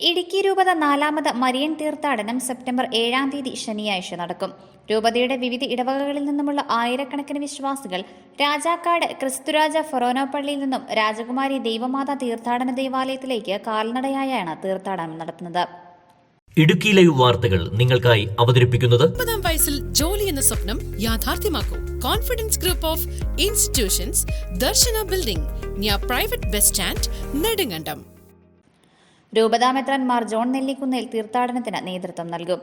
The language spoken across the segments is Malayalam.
ഇടുക്കി രൂപത നാലാമത് മരിയൻ തീർത്ഥാടനം സെപ്റ്റംബർ ഏഴാം തീയതി ശനിയാഴ്ച നടക്കും. രൂപതയുടെ വിവിധ ഇടവകകളിൽ നിന്നുമുള്ള ആയിരക്കണക്കിന് വിശ്വാസികൾ രാജാക്കാട് ക്രിസ്തുരാജ ഫൊറോനോ പള്ളിയിൽ നിന്നും രാജകുമാരി ദൈവമാതാ തീർത്ഥാടന ദേവാലയത്തിലേക്ക് കാൽനടയായാണ് തീർത്ഥാടനം നടത്തുന്നത്. ഇടുക്കി ലൈവ് വാർത്തകൾ നിങ്ങൾക്കായി അവതരിപ്പിക്കുന്നത് മുപ്പതാം വയസ്സിൽ ജോലി എന്ന സ്വപ്നം യാഥാർത്ഥ്യമാക്കൂ. Confidence group of institutions Darshana building near private bus stand Nedumkandam രൂപതാമെത്രാൻ Mar John Nellikunnel തീർത്ഥാടനത്തിന് നേതൃത്വം നൽകും.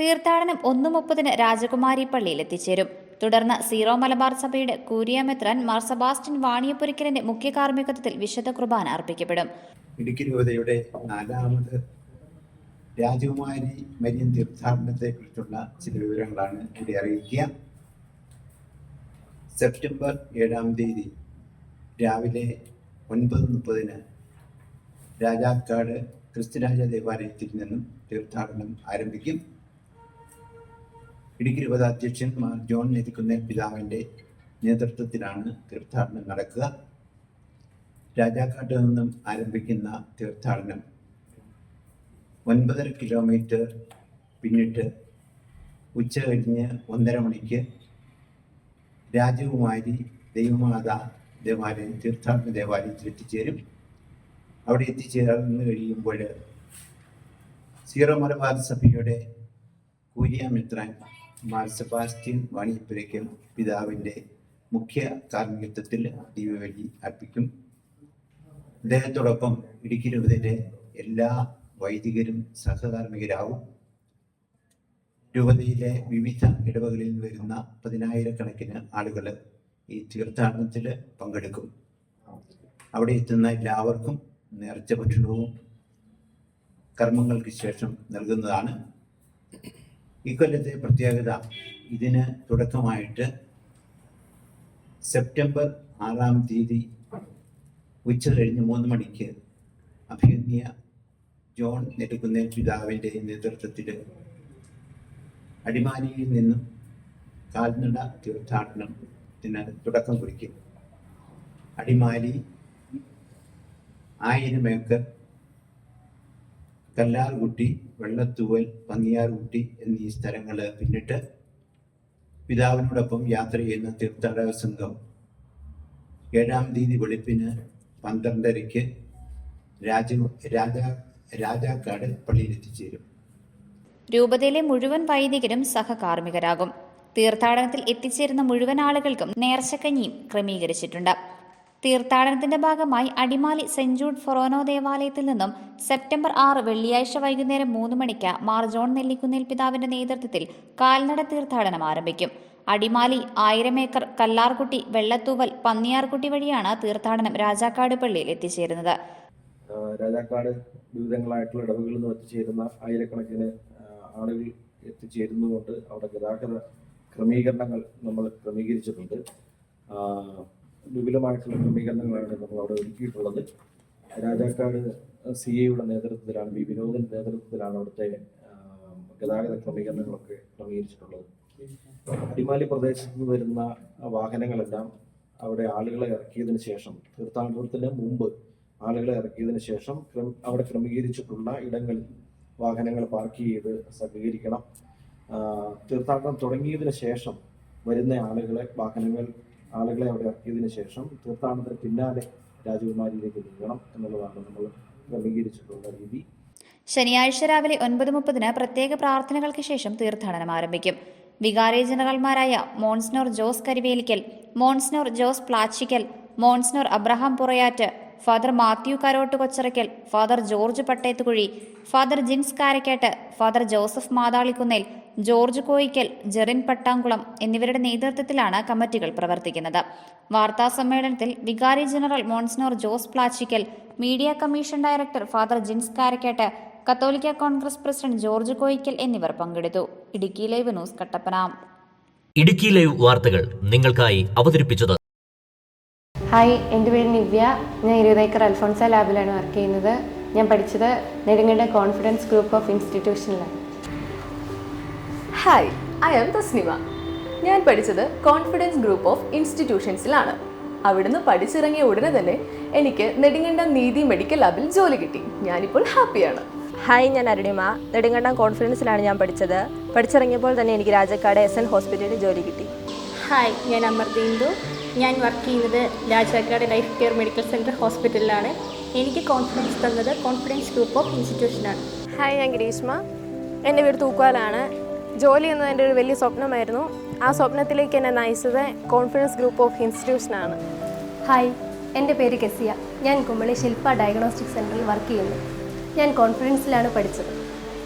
തീർത്ഥാടനം ഒന്നു മുപ്പതിന് രാജകുമാരി പള്ളിയിൽ എത്തിച്ചേരും. തുടർന്ന് സീറോ മലബാർ സഭയുടെ കൂരിയാമെത്രാൻ മാർ സബാസ്റ്റിൻ വാണിയപ്പുരിക്കലിന്റെ മുഖ്യ കാർമ്മികത്വത്തിൽ വിശുദ്ധ കുർബാന അർപ്പിക്കപ്പെടും. ഇടുക്കി രൂപതയുടെ നാലാമത് രാജകുമാരി മരിയൻ തീർത്ഥാടനത്തെ കുറിച്ചുള്ള ചില വിവരങ്ങളാണ് ഇവിടെ അറിയിക്കുക. സെപ്റ്റംബർ ഏഴാം തീയതി രാവിലെ ഒൻപത് മുപ്പതിന് രാജാക്കാട് ക്രിസ്തുരാജ ദേവാലയത്തിൽ നിന്നും തീർത്ഥാടനം ആരംഭിക്കും. ഇടുക്കി രൂപതാധ്യക്ഷൻ മാർ ജോൺ നെതിക്കുന്നേൽ പിതാവിന്റെ നേതൃത്വത്തിലാണ് തീർത്ഥാടനം നടക്കുക. രാജാക്കാട്ടിൽ നിന്നും ആരംഭിക്കുന്ന തീർത്ഥാടനം ഒൻപതര കിലോമീറ്റർ പിന്നിട്ട് ഉച്ച കഴിഞ്ഞ് ഒന്നര മണിക്ക് രാജകുമാരി ദൈവമാത ദേവാലയം തീർത്ഥാടന ദേവാലയത്തിൽ എത്തിച്ചേരും അവിടെ എത്തിച്ചേർന്ന് കഴിയുമ്പോൾ സീറോ മലബാർ സഭയുടെ കൂരിയാമിത്രാൻ മാർ സെബാസ്റ്റ്യൻ വാണിയപ്പുരയ്ക്കൽ പിതാവിന്റെ മുഖ്യ കാർമ്മികത്വത്തിൽ ദിവ്യബലി അർപ്പിക്കും. അദ്ദേഹത്തോടൊപ്പം ഇടുക്കി രൂപതയിലെ എല്ലാ വൈദികരും സഹകാർമ്മികരാവും. രൂപതയിലെ വിവിധ ഇടവകളിൽ നിന്ന് വരുന്ന പതിനായിരക്കണക്കിന് ആളുകൾ ഈ തീർത്ഥാടനത്തിൽ പങ്കെടുക്കും. അവിടെ എത്തുന്ന എല്ലാവർക്കും നേർച്ച ഭക്ഷണവും കർമ്മങ്ങൾക്ക് ശേഷം നൽകുന്നതാണ്. ഇക്കൊല്ലത്തെ പ്രത്യേകത. ഇതിന് തുടക്കമായിട്ട് സെപ്റ്റംബർ ആറാം തീയതി ഉച്ച കഴിഞ്ഞ് മൂന്ന് മണിക്ക് അഭിയന്യ ജോൺ നെടുക്കുന്നേൽ പിതാവിന്റെ നേതൃത്വത്തിൽ അടിമാലിയിൽ നിന്നും കാൽനട തീർത്ഥാടനത്തിന് തുടക്കം കുറിക്കും. അടിമാലി ആയിരം ഏക്കർ കല്ലാർകുട്ടി വെള്ളത്തൂവൽ പന്നിയാർകുട്ടി എന്നീ സ്ഥലങ്ങൾ പിന്നിട്ട് പിതാവിനോടൊപ്പം യാത്ര ചെയ്യുന്ന തീർത്ഥാടക സംഘം. ഏഴാം തീയതി വെളുപ്പിന് പന്ത്രണ്ടരയ്ക്ക് രാജ രാജാ രാജാക്കാട് പള്ളിയിൽ എത്തിച്ചേരും രൂപതയിലെ മുഴുവൻ വൈദികരും സഹകാർമ്മികരാകും. തീർത്ഥാടനത്തിൽ എത്തിച്ചേരുന്ന മുഴുവൻ ആളുകൾക്കും നേർച്ചക്കഞ്ഞിയും ക്രമീകരിച്ചിട്ടുണ്ട്. തീർത്ഥാടനത്തിന്റെ ഭാഗമായി അടിമാലി സെന്റ് ജൂഡ് ഫൊറോനോ ദേവാലയത്തിൽ നിന്നും സെപ്റ്റംബർ ആറ് വെള്ളിയാഴ്ച വൈകുന്നേരം മൂന്ന് മണിക്ക് മാർ ജോൺ നെല്ലിക്കുന്നേൽ പിതാവിന്റെ നേതൃത്വത്തിൽ കാൽനട തീർത്ഥാടനം ആരംഭിക്കും. അടിമാലി ആയിരമേക്കർ കല്ലാർകുട്ടി വെള്ളത്തൂവൽ പന്നിയാർകുട്ടി വഴിയാണ് തീർത്ഥാടനം രാജാക്കാട് പള്ളിയിൽ എത്തിച്ചേരുന്നത്. രാജാക്കാട് വിവിധങ്ങളായിട്ടുള്ള ഇടവുകളിൽ നിന്ന് എത്തിച്ചേരുന്ന ആയിരക്കണക്കിന് ആളുകൾ എത്തിച്ചേരുന്നതുകൊണ്ട് അവിടെ ഗതാഗത ക്രമീകരണങ്ങൾ നമ്മൾ ക്രമീകരിച്ചിട്ടുണ്ട്. വിപുലമായിട്ടുള്ള ക്രമീകരണങ്ങളാണ് നമ്മൾ അവിടെ ഒരുക്കിയിട്ടുള്ളത്. രാജാക്കാട് സി എയുടെ നേതൃത്വത്തിലാണ് ബി വിനോദിന്റെ നേതൃത്വത്തിലാണ് അവിടുത്തെ ഗതാഗത ക്രമീകരണങ്ങളൊക്കെ ക്രമീകരിച്ചിട്ടുള്ളത്. അടിമാലി പ്രദേശത്ത് നിന്ന് വരുന്ന വാഹനങ്ങളെല്ലാം അവിടെ ആളുകളെ ഇറക്കിയതിന് ശേഷം തീർത്ഥാടനത്തിന് മുമ്പ് ആളുകളെ ഇറക്കിയതിന് ശേഷം അവിടെ ക്രമീകരിച്ചിട്ടുള്ള ഇടങ്ങളിൽ വാഹനങ്ങൾ പാർക്ക് ചെയ്ത് സജ്ജീകരിക്കണം തീർത്ഥാടനം തുടങ്ങിയതിന് ശേഷം വരുന്ന ആളുകളെ വാഹനങ്ങൾ ആളുകളെ അവിടെ ഇറക്കിയതിന് ശേഷം തീർത്ഥാടനത്തിന് പിന്നാലെ രാജകുമാരിയിലേക്ക് നീങ്ങണം എന്നുള്ളതാണ് നമ്മൾ ക്രമീകരിച്ചിട്ടുള്ള രീതി. ശനിയാഴ്ച രാവിലെ ഒൻപത് മുപ്പതിന് പ്രത്യേക പ്രാർത്ഥനകൾക്ക് ശേഷം തീർത്ഥാടനം ആരംഭിക്കും. വികാരി ജനറൽമാരായ monsignor Jose Karivelikkal monsignor Jose Plachickal monsignor Abraham Purayattu father Mathew Karottu Kocharakkal father George Pattethukuzhy father Jins Karakkattu father Joseph Mathalikunnel George Koickal Jerin Pattamkulam എന്നിവരുടെ നേതൃത്വത്തിലാണ് കമ്മിറ്റികൾ പ്രവർത്തിക്കുന്നത്. വാർത്താ സമ്മേളനത്തിൽ വികാരി general monsignor Jose Plachickal media commission director father Jins Karakkattu കത്തോലിക്ക കോൺഗ്രസ് പ്രസിഡന്റ് ജോർജ് കോയിക്കൽ എന്നിവർ പങ്കെടുത്തു. Idukki live news Kattappana. Idukki live വാർത്തകൾ നിങ്ങൾക്കായി അവതരിപ്പിച്ചത് ഹായ് എന്റെ പേര് നിവ്യ. ഞാൻ ഇരുപതേക്കർ അൽഫോൺസ ലാബിലാണ് വർക്ക് ചെയ്യുന്നത്. ഞാൻ പഠിച്ചത് നെടുങ്ങയുടെ കോൺഫിഡൻസ് ഗ്രൂപ്പ് ഓഫ് ഇൻസ്റ്റിറ്റ്യൂഷനിലാണ്. ഹായ് ഐ ആം തസ്നിമ ഞാൻ പഠിച്ചത് കോൺഫിഡൻസ് ഗ്രൂപ്പ് ഓഫ് ഇൻസ്റ്റിറ്റ്യൂഷൻസിലാണ് അവിടുന്ന് പഠിച്ചിറങ്ങിയ ഉടനെ തന്നെ എനിക്ക് നെടുങ്കണ്ടം നീതി മെഡിക്കൽ ലാബിൽ ജോലി കിട്ടി. ഞാനിപ്പോൾ ഹാപ്പിയാണ്. ഹായ് ഞാൻ അരുണിമ. നെടുങ്കണ്ടം കോൺഫിഡൻസിലാണ് ഞാൻ പഠിച്ചത്. പഠിച്ചിറങ്ങിയപ്പോൾ തന്നെ എനിക്ക് രാജക്കാട് എസ് എൻ ഹോസ്പിറ്റലിൽ ജോലി കിട്ടി. ഹായ് ഞാൻ അമർദീന്ദു. ഞാൻ വർക്ക് ചെയ്യുന്നത് Rajakkad life care medical center ഹോസ്പിറ്റലിലാണ് എനിക്ക് കോൺഫിഡൻസ് തന്നത് കോൺഫിഡൻസ് ഗ്രൂപ്പ് ഓഫ് ഇൻസ്റ്റിറ്റ്യൂഷനാണ് ഹായ് ഞാൻ ഗ്രീഷ്മ. എന്റെ വീട് തൂക്കുവാലാണ്. ജോലി എന്നത് എന്റെ ഒരു വലിയ സ്വപ്നമായിരുന്നു. ആ സ്വപ്നത്തിലേക്ക് എന്നെ നയിച്ചത് കോൺഫിഡൻസ് ഗ്രൂപ്പ് ഓഫ് ഇൻസ്റ്റിറ്റ്യൂഷനാണ് ഹായ് എന്റെ പേര് കെസിയ. ഞാൻ കുമളി ശില്പ ഡയഗ്നോസ്റ്റിക് സെന്ററിൽ വർക്ക് ചെയ്യുന്നു. ഞാൻ കോൺഫിഡൻസിലാണ് പഠിച്ചത്.